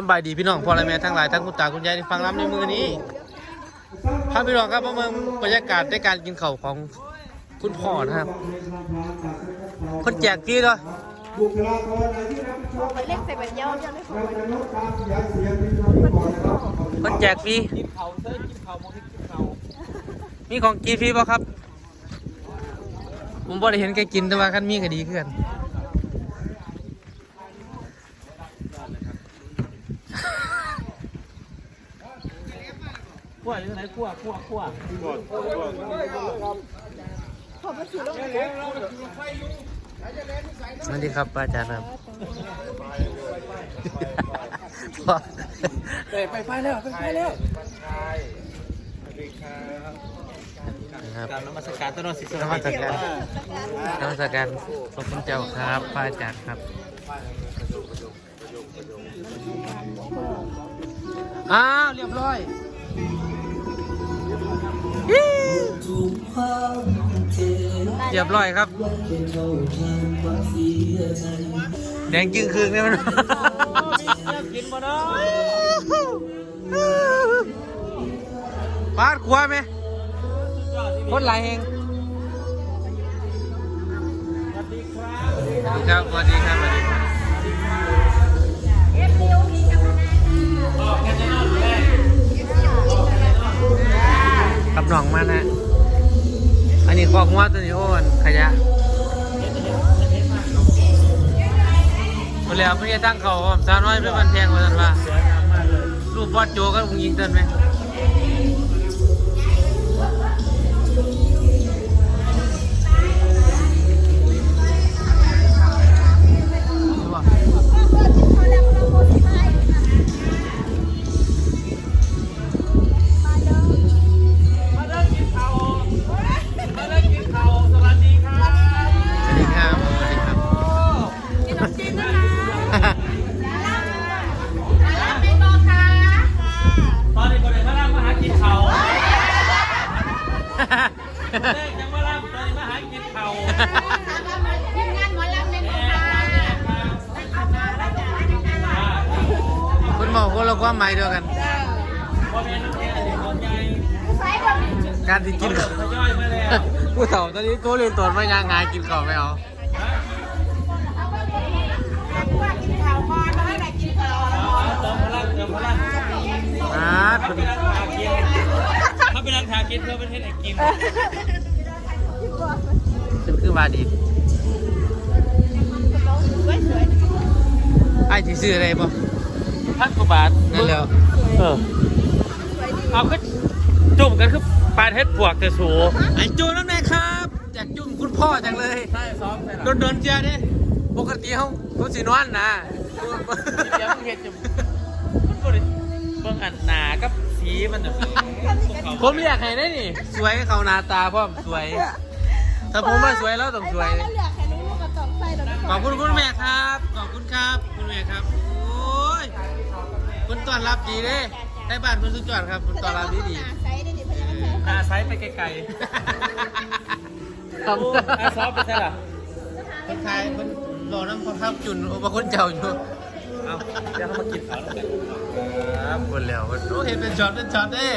สบายดีพี่น้องพ่อและแม่ทั้งหลายทั้งคุณตาคุณยายที่ฟังรับในมือนี้พาพี่น้องครับมาเมืองบรรยากาศในการกินข้าวของคุณพ่อนะครับ คนแจกกี่เลยบุคลากรอาชีพรับผิดชอบมันเล็กใส่แบบเย้าเย้าไม่พอการลดการขยายเสียงคนแจกฟรีกินเขาเซิร์กินเขามองที่กินเขามีของกินฟรีป่ะครับ ผมบ่ได้เห็นแกกินแต่ว่าคันมีก็ดีขึ้น ขั้วหรือไหนขั้วขั้วขั้วพอมาสู่โลกสวัสดีครับป้าอาจารย์ครับพ่อไปไปไฟแล้วไปไฟแล้วนะครับการนมัสการต้นนสิสนมัสการนมัสการขอบคุณเจ้าครับป้าอาจารย์ครับอ้าวเรียบร้อยฮิ เรียบร้อยครับ แดงจึงคืนเนี่ยมันกินมาเนาะปาดขวาไหมคนหลายเฮงสวัสดีครับสวัสดีครับ หนองมานะ อันนี้คอกงัวตัวนี้โอ้นขยะคนแล้วไม่ได้ตั้งเขาผมสาวน้อยเป็นวันแพงมาสันว่าสวยงามาลยรูปบอดโจก็คงยิงเต้นไหม แรกยังมาล่ำตอนนี้มาหากินเขาทีมงานหมอลำเป็นบอกค่ะคุณหมอคนละความหมายเดียวกันพ่อแม่น้องแก่เด็กน้องใหญ่ใช้แบบนี้การที่กินทข้าวยอยมาแล้วผู้เฒ่าตอนนี้ตัวเรียนตัวไม่ยางงายกินข้าวไม่เอาว่ากินข้าวก่อนแล้วให้ไหนกินข้าวเติมพลังเติมพลังอ่าถ้าคุณ กินเพื่อประเทศไหนกินคุณคือว่าดีสวยสวยไอ้ที่ซื้ออะไรบ่พันกว่าบาทนั่นแล้วเออเอาขึ้นจุ่มกันคือปลาเทศปวกแต่สูไอ้จูน้ำแน่ครับอยากจุ่มคุณพ่อจังเลยใช่ซ้อมใช่หรโดนโดนๆเจียดิปกติเขาเขาสีนวลนะเดี๋ยวมึงเห็นจุ่มมันบริเบิ่งอันหนากับ สีมันน่ะผมอยากให้ได้นี่ สวยเขาหน้าตาพร้อมสวย ถ้าผมมาสวยแล้วต้องสวยแล้วเหลือแค่นี้ลูกกระจองใส่แล้วขอบคุณคุณแม่ครับ ขอบคุณครับคุณแม่ครับ โอ้ยคุณต้อนรับดีเด้ได้บ้านคุณสุดยอดครับคุณต้อนรับดีดีใส่ได้ดิพนักงานหนาไซส์ไปไกลๆๆโอ้หนาซ้อมไปใช่หรอคนไทยคนรอน้ำพอครับจุนโอ้บางคนเจ้าอยู่ เอาเดี๋ยวเขามากินเขาแล้วกันครับคนแล้วโอ้เห็นเป็นช็อตเป็นช็อตเด้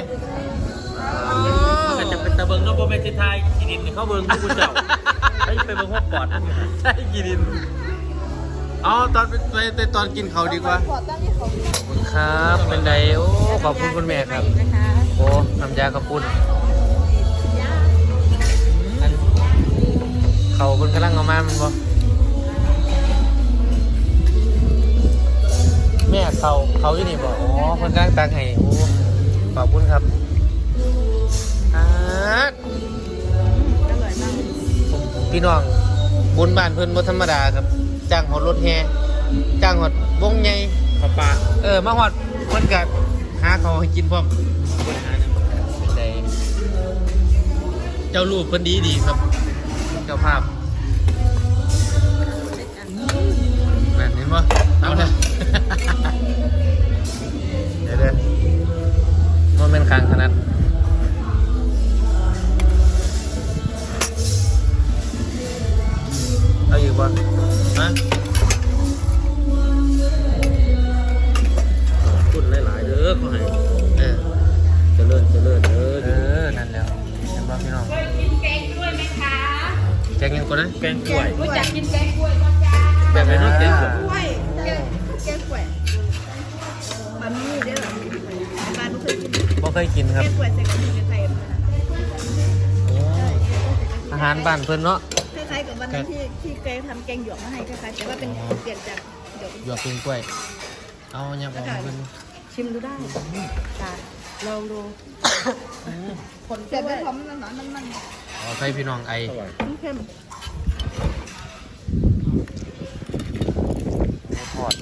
โอ้มันจะเป็นตะเบิงเนอกโบเมนไทยกินดินเข้าเบิงพวกกูเจ้าเฮ้ยไปเบิงพวกปอดนั่นไงใช่กินดินเอาตอนไปไปไปตอนกินเขาดีกว่าขอตั้งที่เขาขอบคุณครับเป็นไดโอ้ขอบคุณคุณแม่ครับนะคะโอ้น้ำยากระปุ้นเขาคนกำลังเอามามันบ่ แม่เขาเขาอยู่นี่บ่อ๋อคนกำลังตักให้โอ้ขอบคุณครับอ่าอร่อยมากพี่น้องบุญบ้านเพิ่นบ่ธรรมดาครับจ้างหอดรถแห่จ้างหอดวงใหญ่ปลาปลาเออมาหอดเพิ่นก็หาเขาวให้กินพร้อมได้เจ้าลูกเพิ่นดีดีครับ เจ้าภาพ ม่นคางขนาดเอาอยู่บ่ฮะขุ้นหลายๆเด้อขอให้เออเจริญเจริญเด้อเออนั่นแล้วเห็นบ่พี่น้องกินแกงกล้วยไหมคะแกงยังก่อนนะแกงกล้วยรู้จักกินแกงกล้วยก็จ้าแบบไหนนาะแกงกล้วยแกงกล้วย เคยกินคแกรับงกล้วยใส่กะทิไทยอาหารบ้านเพิ่นเนาะ คล้ายๆกับวันนั้นที่ที่แกทำแกงหยวกมาให้คล้ายๆแต่ว่าเป็นเปลี่ยนจากหยวกหยวกเป็นกล้วย เอาเนี่ยบอกให้เพิ่นชิมดูได้ค่ะลองดูผลเสียบไปพร้อมน้ำหนอนมันเอาใส่พี่น้องไออร่อยๆเข้มหมูทอด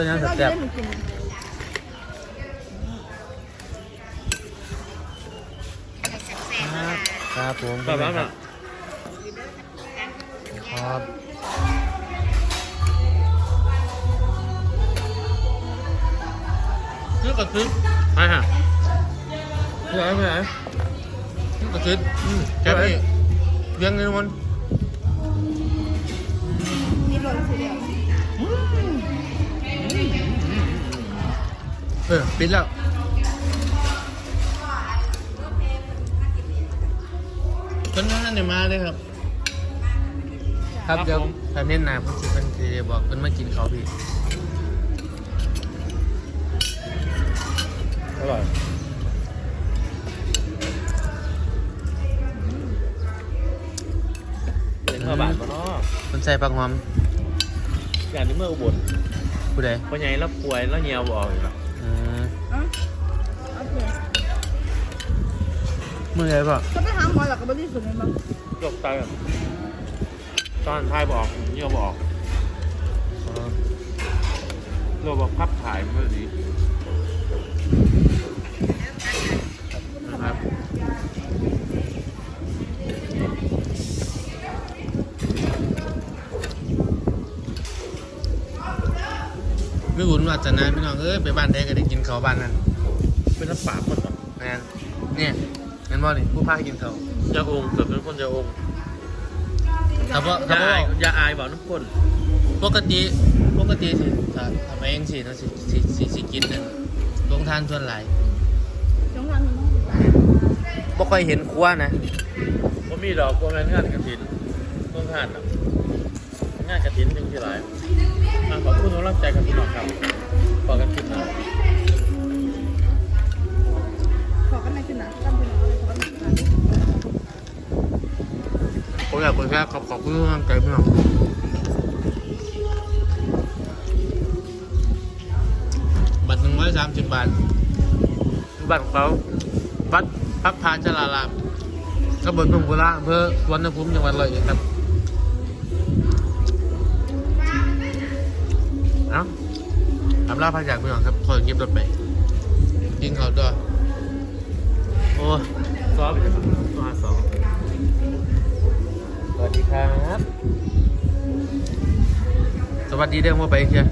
ตัวนี้เราแซ่บเล่นกินๆครับครับผมแบบนั้นอะครับนี่กระซิบไปฮะไปไหนไปไหนนี่กระซิบอืมแค่นี้เลี้ยงนี่มันนี่ เออ ปิดแล้วเพิ่นนั่นนี่มาเลยครับ ครับเดี๋ยวถ้าเน้นหนาเพิ่นสิเพิ่นสิบอกเพิ่นมากินเขาวพี่ อร่อยเป็นข้าวบาทปะเนาะเพิ่นใส่ผักหอมอย่างนี้เมื่ออุบลผู้ใดพ่อใหญ่แล้วป่วยแล้วเหี่ยวบอกอยู่ละ มื้อใดบ่ก็ไปหาหมอหรอกก็ไม่ได้สุดเลยมั้งยกไตอะตอนทายบอกเหี่ยวบอกอ๋อโรคบอกพับถ่ายมันไม่ดีนะครับไม่อุ่นว่าจะนานพี่น้องเอ้ยไปบ้านใดก็ได้กินข้าวบ้านนั้นเป็นน้ำปากคนเหรอแม่นเนี่ย แม่นบ่นี่ผู้พาให้กินข้าวยาองค์เกิดเป็นคนยาองค์ถ้าบ่อถ้าย่าบ่อายอย่าอายบอกน้ำข้นปกติปกติสิถ้าทำเองสิเนาะสิสิสิสิกินนั่นลงทานส่วนหลายจงรันบ่ค่อยเห็นครัวนะว่ามีดอกว่าแม่นงานกระถินต้องทานอะงานกระถินจึงที่หลายอะขอบคุณสำหรับใจกับพี่น้องครับขอกันคลิปหนะ ขอกันในขึ้นนะตั้งเป็นอะไรขอกันในขึ้นนะ ผมอยากคุยแค่ขอบขอบคุณทุกกลังใจพี่น้องบัตรหนึ่งร้อยสามสิบบาท บัตรเขาวัดพักพาชลารามตำบลพงกุระอำเภอสวนภูมิจังหวัดร้อยครับเอ้าทำลาพาจากพี่น้องครับขอเก็บรถไปยิงเขาวด้วยโอ้ซอฟต์ตัวสอง วัสดีครับ สวัสดีเด้อว่าไปเชีย